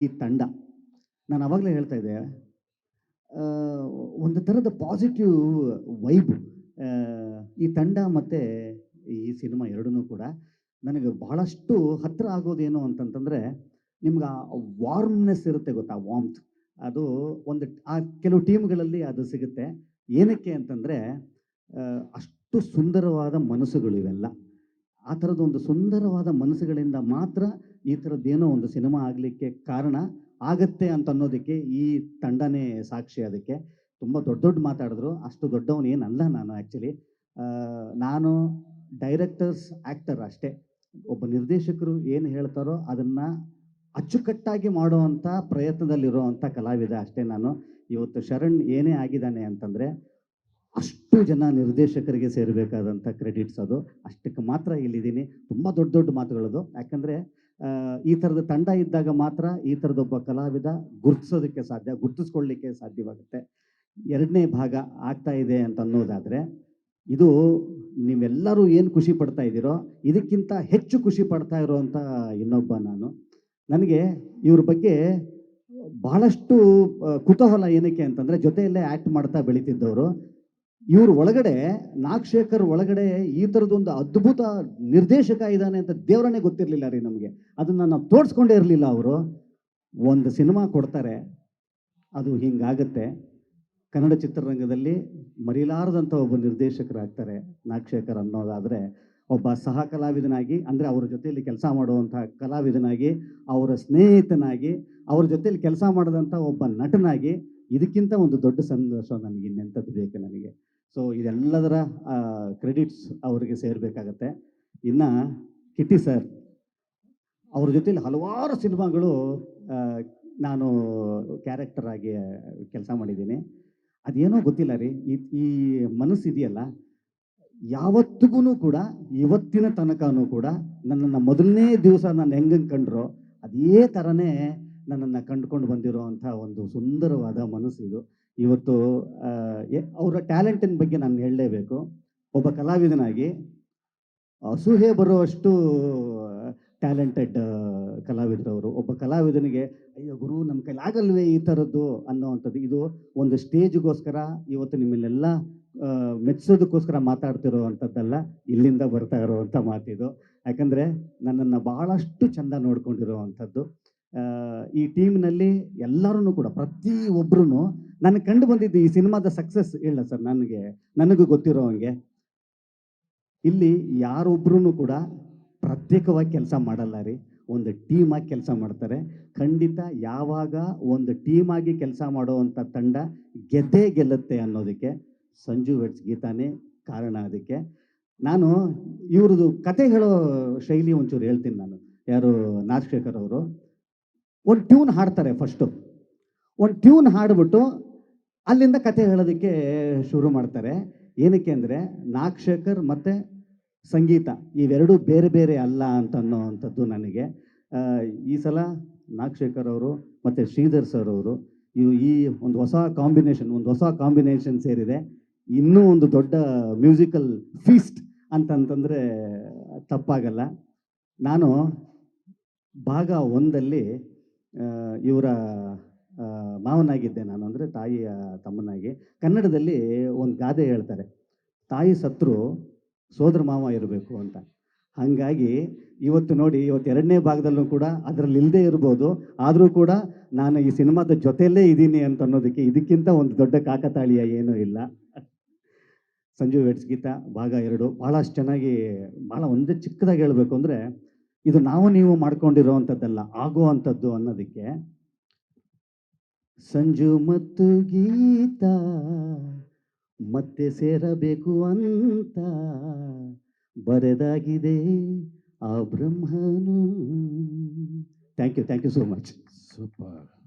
ಈ ತಂಡ. ನಾನು ಅವಾಗಲೇ ಹೇಳ್ತಾ ಇದ್ದೆ ಒಂದು ಥರದ ಪಾಸಿಟಿವ್ ವೈಬ್ ಈ ತಂಡ ಮತ್ತು ಈ ಸಿನಿಮಾ ಎರಡೂ ಕೂಡ ನನಗೆ ಬಹಳಷ್ಟು ಹತ್ತಿರ ಆಗೋದೇನು ಅಂತಂತಂದರೆ, ನಿಮ್ಗೆ ಆ ವಾರ್ಮ್ನೆಸ್ ಇರುತ್ತೆ ಗೊತ್ತಾ ವಾಮ್ತ್ ಅದು ಒಂದು, ಆ ಕೆಲವು ಟೀಮ್ಗಳಲ್ಲಿ ಅದು ಸಿಗುತ್ತೆ. ಏನಕ್ಕೆ ಅಂತಂದರೆ ಅಷ್ಟು ಸುಂದರವಾದ ಮನಸ್ಸುಗಳು ಇವೆಲ್ಲ ಆ ಥರದ ಒಂದು ಸುಂದರವಾದ ಮನಸ್ಸುಗಳಿಂದ ಮಾತ್ರ ಈ ಥರದ್ದೇನೋ ಒಂದು ಸಿನಿಮಾ ಆಗಲಿಕ್ಕೆ ಕಾರಣ ಆಗತ್ತೆ ಅಂತ ಅನ್ನೋದಕ್ಕೆ ಈ ತಂಡನೇ ಸಾಕ್ಷಿ ಅದಕ್ಕೆ. ತುಂಬ ದೊಡ್ಡ ದೊಡ್ಡ ಮಾತಾಡಿದ್ರು. ಅಷ್ಟು ದೊಡ್ಡವನು ಏನಲ್ಲ ನಾನು ಆ್ಯಕ್ಚುಲಿ ನಾನು ಡೈರೆಕ್ಟರ್ಸ್ ಆ್ಯಕ್ಟರ್ ಅಷ್ಟೇ. ಒಬ್ಬ ನಿರ್ದೇಶಕರು ಏನು ಹೇಳ್ತಾರೋ ಅದನ್ನು ಅಚ್ಚುಕಟ್ಟಾಗಿ ಮಾಡುವಂಥ ಪ್ರಯತ್ನದಲ್ಲಿರುವಂಥ ಕಲಾವಿದ ಅಷ್ಟೇ ನಾನು. ಇವತ್ತು ಶರಣ್ ಏನೇ ಆಗಿದ್ದಾನೆ ಅಂತಂದರೆ ಅಷ್ಟು ಜನ ನಿರ್ದೇಶಕರಿಗೆ ಸೇರಬೇಕಾದಂಥ ಕ್ರೆಡಿಟ್ಸ್ ಅದು. ಅಷ್ಟಕ್ಕೆ ಮಾತ್ರ ಇಲ್ಲಿದ್ದೀನಿ. ತುಂಬ ದೊಡ್ಡ ದೊಡ್ಡ ಮಾತುಗಳದು. ಯಾಕಂದರೆ ಈ ಥರದ ತಂಡ ಇದ್ದಾಗ ಮಾತ್ರ ಈ ಥರದೊಬ್ಬ ಕಲಾವಿದ ಗುರ್ತಿಸೋದಕ್ಕೆ ಸಾಧ್ಯ, ಗುರ್ತಿಸ್ಕೊಳ್ಳಿಕ್ಕೆ ಸಾಧ್ಯವಾಗುತ್ತೆ. ಎರಡನೇ ಭಾಗ ಆಗ್ತಾ ಇದೆ ಅಂತ ಅನ್ನೋದಾದರೆ, ಇದು ನೀವೆಲ್ಲರೂ ಏನು ಖುಷಿ ಪಡ್ತಾ ಇದ್ದೀರೋ, ಇದಕ್ಕಿಂತ ಹೆಚ್ಚು ಖುಷಿ ಪಡ್ತಾ ಇರೋವಂಥ ಇನ್ನೊಬ್ಬ ನಾನು. ನನಗೆ ಇವ್ರ ಬಗ್ಗೆ ಬಹಳಷ್ಟು ಕುತೂಹಲ ಏನಕ್ಕೆ ಅಂತಂದರೆ, ಜೊತೆಯಲ್ಲೇ ಆ್ಯಕ್ಟ್ ಮಾಡ್ತಾ ಬೆಳೀತಿದ್ದವರು. ಇವ್ರ ಒಳಗಡೆ, ನಾಗಶೇಖರ್ ಒಳಗಡೆ ಈ ಥರದೊಂದು ಅದ್ಭುತ ನಿರ್ದೇಶಕ ಇದ್ದಾನೆ ಅಂತ ದೇವರನ್ನೇ ಗೊತ್ತಿರಲಿಲ್ಲ ರೀ ನಮಗೆ. ಅದನ್ನು ನಾವು ತೋರಿಸ್ಕೊಂಡೇ ಇರಲಿಲ್ಲ ಅವರು. ಒಂದು ಸಿನಿಮಾ ಕೊಡ್ತಾರೆ. ಅದು ಹಿಂಗಾಗತ್ತೆ. ಕನ್ನಡ ಚಿತ್ರರಂಗದಲ್ಲಿ ಮರಿಲಾರದಂಥ ಒಬ್ಬ ನಿರ್ದೇಶಕರಾಗ್ತಾರೆ ನಾಗಶೇಖರ್ ಅನ್ನೋದಾದರೆ, ಒಬ್ಬ ಸಹ ಕಲಾವಿದನಾಗಿ ಅಂದರೆ ಅವರ ಜೊತೆಯಲ್ಲಿ ಕೆಲಸ ಮಾಡುವಂಥ ಕಲಾವಿದನಾಗಿ, ಅವರ ಸ್ನೇಹಿತನಾಗಿ, ಅವ್ರ ಜೊತೆಯಲ್ಲಿ ಕೆಲಸ ಮಾಡಿದಂಥ ಒಬ್ಬ ನಟನಾಗಿ ಇದಕ್ಕಿಂತ ಒಂದು ದೊಡ್ಡ ಸಂತೋಷ ನನಗೆ, ಇನ್ನೆಂಥದ್ದು ಬೇಕು ನನಗೆ. ಸೊ ಇದೆಲ್ಲದರ ಕ್ರೆಡಿಟ್ಸ್ ಅವರಿಗೆ ಸೇರಬೇಕಾಗತ್ತೆ. ಇನ್ನು ಕಿಟ್ಟಿ ಸರ್, ಅವ್ರ ಜೊತೆಲಿ ಹಲವಾರು ಸಿನಿಮಾಗಳು ನಾನು ಕ್ಯಾರೆಕ್ಟರ್ ಆಗಿ ಕೆಲಸ ಮಾಡಿದ್ದೀನಿ. ಅದೇನೋ ಗೊತ್ತಿಲ್ಲ ರೀ, ಈ ಈ ಮನಸ್ಸು ಇದೆಯಲ್ಲ ಯಾವತ್ತಿಗೂ ಕೂಡ, ಇವತ್ತಿನ ತನಕನೂ ಕೂಡ, ನನ್ನನ್ನು ಮೊದಲನೇ ದಿವಸ ನಾನು ಹೆಂಗೆ ಕಂಡ್ರೋ, ಅದೇ ಥರನೇ ನನ್ನನ್ನು ಕಂಡುಕೊಂಡು ಬಂದಿರೋ ಅಂಥ ಒಂದು ಸುಂದರವಾದ ಮನಸ್ಸು ಇದು. ಇವತ್ತು ಅವರ ಟ್ಯಾಲೆಂಟಿನ ಬಗ್ಗೆ ನಾನು ಹೇಳಲೇಬೇಕು. ಒಬ್ಬ ಕಲಾವಿದನಾಗಿ ಅಸೂಹೆ ಬರುವಷ್ಟು ಟ್ಯಾಲೆಂಟೆಡ್ ಕಲಾವಿದರವರು. ಒಬ್ಬ ಕಲಾವಿದನಿಗೆ ಅಯ್ಯೋ ಗುರು ನಮ್ಮ ಕೈಲಿ ಆಗಲ್ವೇ ಈ ಥರದ್ದು? ಅನ್ನೋವಂಥದ್ದು. ಇದು ಒಂದು ಸ್ಟೇಜ್ಗೋಸ್ಕರ ಇವತ್ತು ನಿಮ್ಮನ್ನೆಲ್ಲ ಮೆಚ್ಚಿಸೋದಕ್ಕೋಸ್ಕರ ಮಾತಾಡ್ತಿರೋ ಅಂಥದ್ದಲ್ಲ ಇಲ್ಲಿಂದ ಬರ್ತಾ ಇರೋವಂಥ ಮಾತಿದು. ಯಾಕಂದರೆ ನನ್ನನ್ನು ಬಹಳಷ್ಟು ಚಂದ ನೋಡ್ಕೊಂಡಿರೋ ಅಂಥದ್ದು ಆ, ಈ ಟೀಮ್ನಲ್ಲಿ ಎಲ್ಲರೂ ಕೂಡ, ಪ್ರತಿ ಒಬ್ಬರೂ ನನಗೆ ಕಂಡು ಬಂದಿದ್ದು ಈ ಸಿನಿಮಾದ ಸಕ್ಸಸ್ ಇಲ್ಲ ಸರ್ ನನಗೆ, ನನಗೂ ಗೊತ್ತಿರೋ ಹಂಗೆ ಇಲ್ಲಿ ಯಾರೊಬ್ರು ಕೂಡ ಪ್ರತ್ಯೇಕವಾಗಿ ಕೆಲಸ ಮಾಡಲ್ಲ ರೀ. ಒಂದು ಟೀಮ್ ಆಗಿ ಕೆಲಸ ಮಾಡ್ತಾರೆ. ಖಂಡಿತ ಯಾವಾಗ ಒಂದು ಟೀಮ್ ಆಗಿ ಕೆಲಸ ಮಾಡುವಂಥ ತಂಡ ಗೆದ್ದೇ ಗೆಲ್ಲುತ್ತೆ ಅನ್ನೋದಕ್ಕೆ ಸಂಜು ವೆಟ್ಸ್ ಗೀತಾನೇ ಕಾರಣ ಅದಕ್ಕೆ. ನಾನು ಇವ್ರದ್ದು ಕತೆ ಹೇಳೋ ಶೈಲಿ ಒಂಚೂರು ಹೇಳ್ತೀನಿ ನಾನು. ಯಾರು ನಾಗಶೇಖರ್ ಅವರು. ಒಂದು ಟ್ಯೂನ್ ಹಾಡ್ತಾರೆ ಫಸ್ಟು ಒಂದು ಟ್ಯೂನ್ ಹಾಡ್ಬಿಟ್ಟು ಅಲ್ಲಿಂದ ಕತೆ ಹೇಳೋದಕ್ಕೆ ಶುರು ಮಾಡ್ತಾರೆ. ಏನಕ್ಕೆ ಅಂದರೆ ನಾಗಶೇಖರ್ ಮತ್ತು ಸಂಗೀತ ಇವೆರಡೂ ಬೇರೆ ಬೇರೆ ಅಲ್ಲ ಅಂತ ಅನ್ನೋವಂಥದ್ದು ನನಗೆ. ಈ ಸಲ ನಾಗಶೇಖರ್ ಅವರು ಮತ್ತು ಶ್ರೀಧರ್ ಸರ್ ಅವರು ಇವು ಈ ಒಂದು ಹೊಸ ಕಾಂಬಿನೇಷನ್ ಒಂದು ಹೊಸ ಕಾಂಬಿನೇಷನ್ ಸೇರಿದೆ. ಇನ್ನೂ ಒಂದು ದೊಡ್ಡ ಮ್ಯೂಸಿಕಲ್ ಫೀಸ್ಟ್ ಅಂತಂತಂದರೆ ತಪ್ಪಾಗಲ್ಲ. ನಾನು ಭಾಗ ಒಂದಲ್ಲಿ ಇವರ ಮಾವನಾಗಿದ್ದೆ ನಾನು ಅಂದರೆ ತಾಯಿಯ ತಮ್ಮನಾಗಿ. ಕನ್ನಡದಲ್ಲಿ ಒಂದು ಗಾದೆ ಹೇಳ್ತಾರೆ, ತಾಯಿ ಸತ್ರು ಸೋದರ ಮಾವ ಇರಬೇಕು ಅಂತ. ಹಾಗಾಗಿ ಇವತ್ತು ನೋಡಿ, ಇವತ್ತು ಎರಡನೇ ಭಾಗದಲ್ಲೂ ಕೂಡ ಅದರಲ್ಲಿ ಇಲ್ಲದೆ ಇರ್ಬೋದು. ಆದರೂ ಕೂಡ ನಾನು ಈ ಸಿನಿಮಾದ ಜೊತೆಯಲ್ಲೇ ಇದ್ದೀನಿ ಅಂತ ಅನ್ನೋದಕ್ಕೆ ಇದಕ್ಕಿಂತ ಒಂದು ದೊಡ್ಡ ಕಾಕತಾಳೀಯ ಏನೂ ಇಲ್ಲ. ಸಂಜು ವೆಟ್ಸ್ ಗೀತ ಭಾಗ ಎರಡು ಭಾಳಷ್ಟು ಚೆನ್ನಾಗಿ ಭಾಳ ಒಂದೇ ಚಿಕ್ಕದಾಗಿ ಹೇಳಬೇಕು ಅಂದರೆ ಇದು ನಾವು ನೀವು ಮಾಡ್ಕೊಂಡಿರೋವಂಥದ್ದಲ್ಲ ಆಗುವಂಥದ್ದು ಅನ್ನೋದಕ್ಕೆ ಸಂಜು ಮತ್ತು ಗೀತ ಮತ್ತೆ ಸೇರಬೇಕು ಅಂತ ಬರೆದಾಗಿದೆ ಆ ಬ್ರಹ್ಮನು. Thank you thank you so much super